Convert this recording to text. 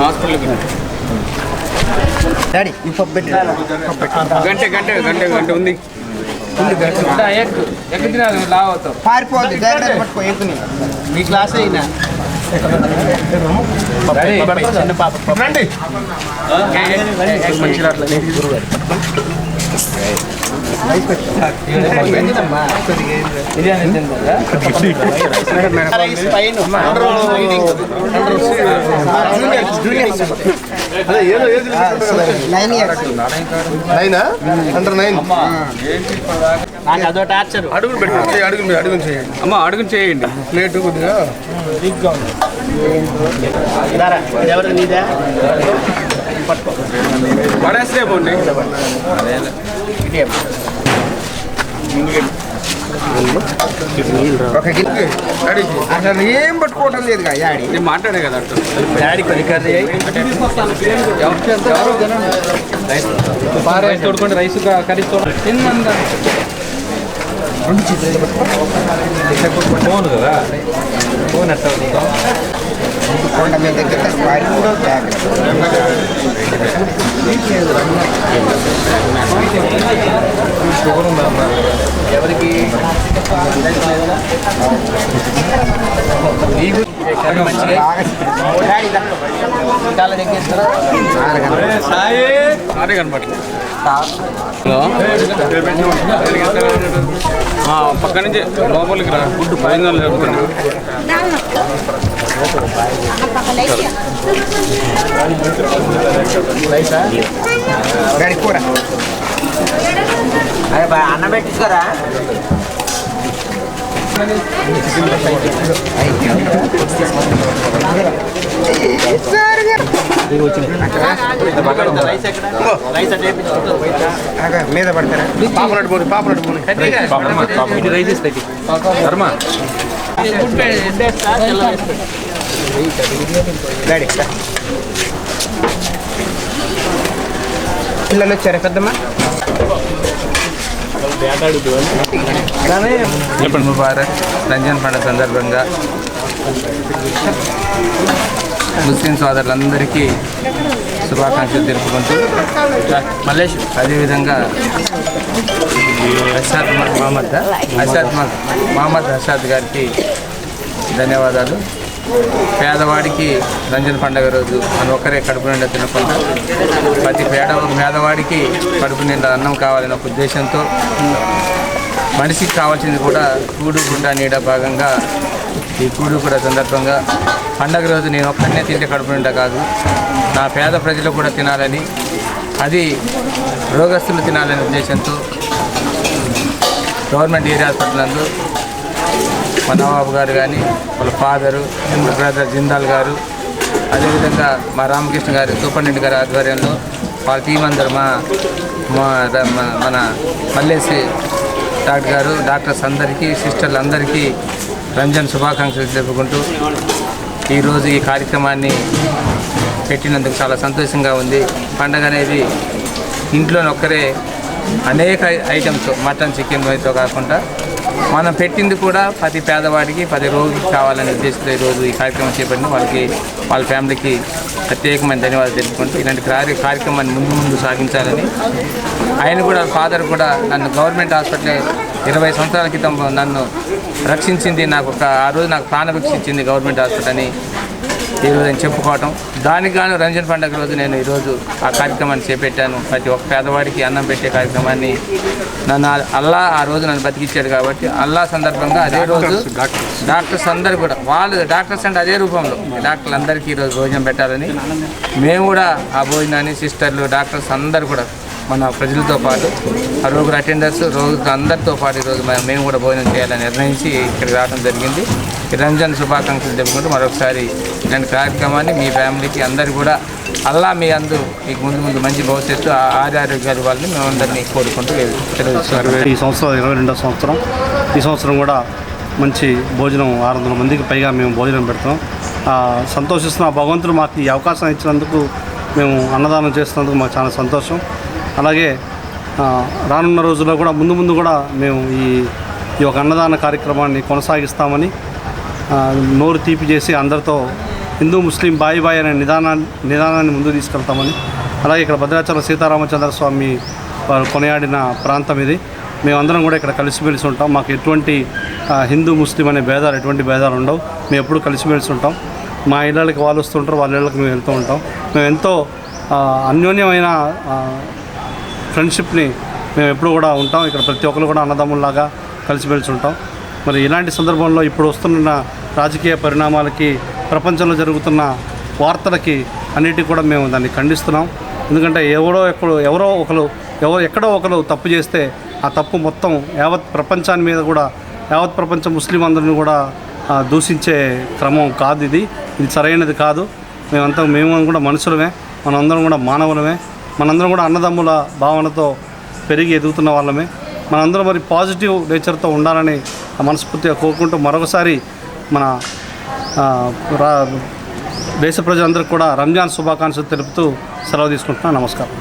హాస్పిటల్కి డాడీ ఈ పప్పు గంట గంట ఉంది పారిపోద్ది పట్టుకో ఎక్కుని మీ క్లాస్ అయినా చిన్న పాప రండి మంచి అండర్ నైన్ అదో టార్చర్ అడుగులు పెట్టుకోండి అడుగులు అడుగులు చేయండి అమ్మ అడుగు చేయండి ప్లేట్ కొద్దిగా ఎవరు నీదా? పడేస్తే పోండి ఒక గిన్నె డాడీ అసలు ఏం పట్టుకోవటం లేదు కదా యాడి నేను మాట్లాడే కదా అట్లా డాడీ కొన్ని కర్రీ రైస్ తోడుకోండి రైస్ కర్రీ తోడు తిన్నందా కొండ మీద దగ్గర వాడి కూడా జాగ్రత్త ఎవరికి కనపట్లేదు హలో పక్క నుంచి లోపలికి రా. ఫుడ్ పైన లేకుండా డాడీ కూర అన్న పెట్టించుకోరా రైస్ ఎక్కడ మీద పడతారా పాపలట్ పోనీ రైస్ ఇస్తాయి ధర్మ డాడీ పిల్లలు వచ్చారా పెద్దమ్మా? చెప్పండి ముబారక్. రంజాన్ పండుగ సందర్భంగా ముస్లిం సోదరులందరికీ శుభాకాంక్షలు తెలుపుకుంటూ మల్లేష్ అదేవిధంగా అషాద్ మహమ్మద్ అషాద్ మహమ్మద్ అషాద్ గారికి ధన్యవాదాలు. పేదవాడికి రంజన పండగ రోజు అని ఒక్కరే కడుపు నిండా తినకుండా ప్రతి పేద పేదవాడికి కడుపు నిండా అన్నం కావాలనే ఒక ఉద్దేశంతో మనిషికి కావాల్సింది కూడా కూడు గుండా నీడ భాగంగా ఈ కూడు కూడా సందర్భంగా పండగ రోజు నేను ఒక్కడనే తింటే కడుపు నిండా కాదు. నా పేద ప్రజలు కూడా తినాలని అది రోగస్తులు తినాలనే ఉద్దేశంతో గవర్నమెంట్ ఏరియా హాస్పిటల్ నందు మా నవాబు గారు కానీ వాళ్ళ ఫాదరు బ్రదర్ జిందాల్ గారు అదేవిధంగా మా రామకృష్ణ గారు సూపరింటెండెంట్ గారి ఆధ్వర్యంలో వాళ్ళ టీం అందరు మా మా మన- మల్లేసి డాక్టర్ గారు డాక్టర్స్ అందరికీ సిస్టర్లు అందరికీ రంజాన్ శుభాకాంక్షలు తెలుపుకుంటూ ఈరోజు ఈ కార్యక్రమాన్ని పెట్టినందుకు చాలా సంతోషంగా ఉంది. పండగ అనేది ఇంట్లోనే ఒక్కరే అనేక ఐటమ్స్ మటన్ చికెన్ అయితే కాకుండా మనం పెట్టింది కూడా ప్రతి పేదవాడికి ప్రతి రోగికి కావాలనే ఉద్దేశంతో ఈరోజు ఈ కార్యక్రమం చేపట్టిన వాళ్ళకి వాళ్ళ ఫ్యామిలీకి ప్రత్యేకమైన ధన్యవాదాలు తెలుపుకుంటూ ఇలాంటి కార్య కార్యక్రమాన్ని ముందు ముందు సాగించాలని. ఆయన కూడా ఫాదర్ కూడా నన్ను గవర్నమెంట్ హాస్పిటల్ ఇరవై సంవత్సరాల క్రితం నన్ను రక్షించింది. నాకు ఒక ఆ రోజు నాకు ప్రాణభిక్ష ఇచ్చింది గవర్నమెంట్ హాస్పిటల్ అని. ఈరోజు నేను చెప్పుకోవటం. దానికి గాను రంజాన్ పండుగ రోజు నేను ఈరోజు ఆ కార్యక్రమాన్ని చేపట్టాను. ప్రతి ఒక్క పేదవాడికి అన్నం పెట్టే కార్యక్రమాన్ని నన్ను అల్లా ఆ రోజు నన్ను బతికిచ్చాడు కాబట్టి అల్లా సందర్భంగా అదే రోజు డాక్టర్స్. అందరు కూడా వాళ్ళు డాక్టర్స్ అంటే అదే రూపంలో డాక్టర్లు అందరికీ ఈరోజు భోజనం పెట్టాలని మేము కూడా ఆ భోజనాన్ని సిస్టర్లు డాక్టర్స్ అందరు కూడా మన ప్రజలతో పాటు ఆ రోగుల అటెండర్స్ రోగులు అందరితో పాటు ఈరోజు మ- మేము కూడా భోజనం చేయాలని నిర్ణయించి ఇక్కడికి రావడం జరిగింది. రంజాన్ శుభాకాంక్షలు చెప్పుకుంటూ మరొకసారి ఇలాంటి కార్యక్రమాన్ని మీ ఫ్యామిలీకి అందరు కూడా అల్లా మీ అందు మీకు ముందు ముందు మంచి భవిష్యత్తు ఆరోగ్యాలు వాళ్ళని మేమందరినీ కోరుకుంటూ తెలియజేస్తున్నారు ఈ సంవత్సరం ఇరవై రెండో సంవత్సరం. ఈ సంవత్సరం కూడా మంచి భోజనం ఆరు వందల మందికి పైగా మేము భోజనం పెడతాం. సంతోషిస్తున్న భగవంతుడు మాకు ఈ అవకాశం ఇచ్చినందుకు మేము అన్నదానం చేస్తున్నందుకు మాకు చాలా సంతోషం. అలాగే రానున్న రోజుల్లో కూడా ముందు ముందు కూడా మేము ఈ ఈ యొక్క అన్నదాన కార్యక్రమాన్ని కొనసాగిస్తామని నోరు తీపి చేసి అందరితో హిందూ ముస్లిం బాయి బాయి అనే నిదానాన్ని నిదానాన్ని ముందు తీసుకెళ్తామని అలాగే ఇక్కడ భద్రాచలం సీతారామచంద్ర స్వామి వారు కొనియాడిన ప్రాంతం ఇది. మేమందరం కూడా ఇక్కడ కలిసిమెలిసి ఉంటాం. మాకు ఎటువంటి హిందూ ముస్లిం అనే భేదాలు ఎటువంటి భేదాలు ఉండవు. మేము ఎప్పుడు కలిసిమెలిసి ఉంటాం. మా ఇళ్ళకి వాళ్ళు వస్తుంటారు వాళ్ళ ఇళ్ళకి మేము వెళ్తూ ఉంటాం. మేము ఎంతో అన్యోన్యమైన ఫ్రెండ్షిప్ని మేము ఎప్పుడు కూడా ఉంటాం. ఇక్కడ ప్రతి ఒక్కరు కూడా అన్నదమ్ముల్లాగా కలిసిమెలిసి ఉంటాం. మరి ఇలాంటి సందర్భంలో ఇప్పుడు వస్తున్న రాజకీయ పరిణామాలకి ప్రపంచంలో జరుగుతున్న వార్తలకి అన్నిటికీ కూడా మేము దాన్ని ఖండిస్తున్నాం. ఎందుకంటే ఎవరో ఎక్కడో ఎవరో ఒకరు ఎవరో ఎక్కడో ఒకరు తప్పు చేస్తే ఆ తప్పు మొత్తం యావత్ ప్రపంచాన్ని మీద కూడా యావత్ ప్రపంచ ముస్లిం అందరిని కూడా దూషించే క్రమం కాదు ఇది. ఇది సరైనది కాదు. మేమంతా మేము కూడా మనుషులమే. మనందరం కూడా మానవులమే. మనందరం కూడా అన్నదమ్ముల భావనతో పెరిగి ఎదుగుతున్న వాళ్ళమే. మనందరం మరి పాజిటివ్ నేచర్తో ఉండాలని మనస్ఫూర్తిగా కోరుకుంటూ మరొకసారి మన రా దేశ ప్రజలందరికీ కూడా రంజాన్ శుభాకాంక్షలు తెలుపుతూ సెలవు తీసుకుంటున్నాను నమస్కారం.